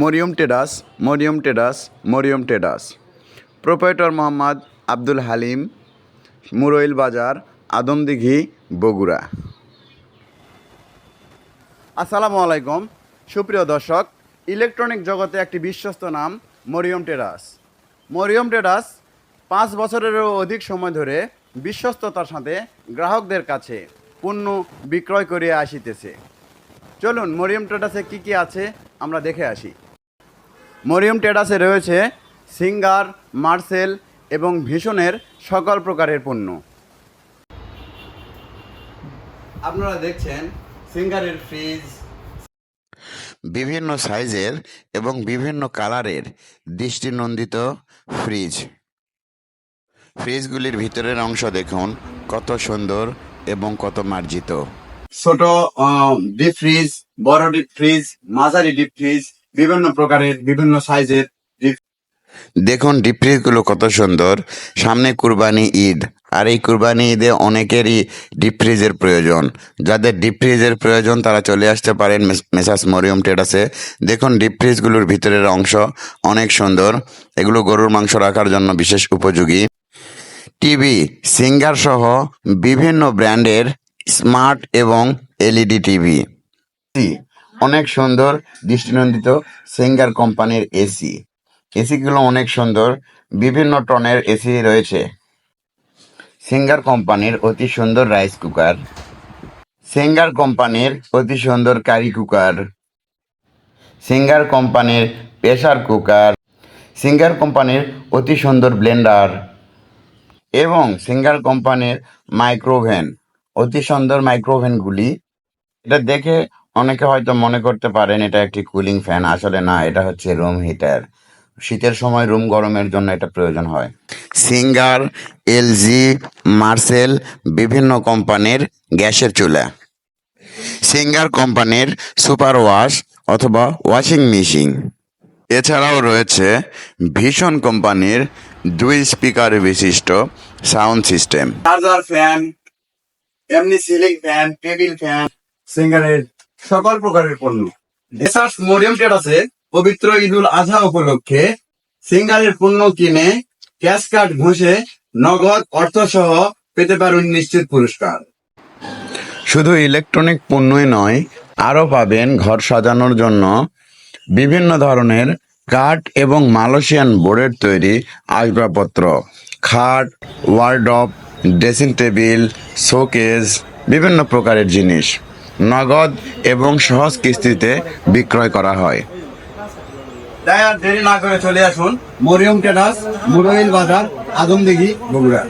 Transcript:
Mariam টেডাস Mariam টেডাস Mariam টেডাস। Proprietor Mohammad Abdul Halim, Muroil বাজার, আদমদিঘি, বগুড়া। আসসালামু আলাইকুম। সুপ্রিয় দর্শক, ইলেকট্রনিক জগতে একটি বিশ্বস্ত নাম, মরিয়ম টেরাস মরিয়ম টেরাস পাঁচ বছরেরও অধিক সময় ধরে বিশ্বস্ততার সাথে গ্রাহকদের কাছে পণ্য বিক্রয় করে আসিতেছে। চলুন মরিয়ম ট্রেডাসে কী কী আছে আমরা দেখে আসি। মরিয়ম ট্রেডাসে রয়েছে সিঙ্গার মার্সেল এবং ভীষণের সকল প্রকারের পণ্য। আপনারা দেখছেন সিঙ্গারের ফ্রিজ। বিভিন্ন সাইজের এবং বিভিন্ন কালারের দৃষ্টিনন্দিত ফ্রিজ। ফ্রিজগুলির ভিতরের অংশ দেখুন কত সুন্দর এবং কত মার্জিত। ছোট ডিপ ফ্রিজ বড় ডিপ ফ্রিজ মাঝারি ডিপ ফ্রিজ বিভিন্ন প্রকারের বিভিন্ন সাইজের দেখুন ডিপ ফ্রিজগুলো কত সুন্দর। সামনে কুরবানি ঈদ। আর এই কুরবানি ঈদে অনেকেরই ডিপ ফ্রিজের প্রয়োজন। যাদের ডিপ ফ্রিজের প্রয়োজন তারা চলে আসতে পারেন মেস- মেসাস মরিয়ম ট্রেডাসে দেখুন ডিপ ফ্রিজগুলোর ভিতরের অংশ অনেক সুন্দর। এগুলো গরুর মাংস রাখার জন্য বিশেষ উপযোগী। টিভি সিঙ্গার সহ বিভিন্ন ব্র্যান্ডের স্মার্ট এবং এলইডি টিভি। অনেক সুন্দর দৃষ্টিনন্দিত সিঙ্গার কোম্পানির এসি। এসিগুলো অনেক সুন্দর, বিভিন্ন টনের এসি রয়েছে। সিঙ্গার কোম্পানির অতি সুন্দর রাইস কুকার। সিঙ্গার কোম্পানির অতি সুন্দর কারি কুকার। সিঙ্গার কোম্পানির প্রেসার কুকার। সিঙ্গার কোম্পানির অতি সুন্দর ব্লেন্ডার। এবং সিঙ্গার কোম্পানির মাইক্রোভেন অতি সুন্দর মাইক্রোভেনগুলি এটা দেখে অনেকে হয়তো মনে করতে পারেন এটা একটি কুলিং ফ্যান। আসলে না, এটা হচ্ছে রুম হিটার। শীতের সময় রুম গরমের জন্য এটা প্রয়োজন হয়। সিঙ্গার, এলজি, মার্সেল, বিভিন্ন কোম্পানির গ্যাসের চুলা। সিঙ্গার কোম্পানির সুপার ওয়াশ অথবা ওয়াশিং মেশিন। এছাড়াও রয়েছে ভীষণ কোম্পানির দুই স্পিকার বিশিষ্ট সাউন্ড সিস্টেম। চার্জার ফ্যান, এমনি সিলিং ফ্যান, টেবিল ফ্যান, সিঙ্গারের সকল প্রকারের পণ্য। ডেসার্স মরিয়ম ট্রেডাসে পবিত্র ঈদুল আজহা উপলক্ষে সিঙ্গারের পণ্য কিনে ক্যাশ কার্ড ঘষে নগদ অর্থ সহ পেতে পারেন নিশ্চিত পুরস্কার। শুধু ইলেকট্রনিক পণ্যই নয়, আরও পাবেন ঘর সাজানোর জন্য বিভিন্ন ধরনের কাঠ এবং মালয়েশিয়ান বোর্ডের তৈরি আসবাবপত্র। খাট ওয়ার্ডপ ড্রেসিং টেবিল, শোকেস, বিভিন্ন প্রকারের জিনিস। নগদ এবং সহজ কিস্তিতে বিক্রয় করা হয়। আর দেরি না করে চলে আসুন। মরিয়ম ট্রেডার্স মুরইল বাজার, আদমদিঘি, বগুড়া।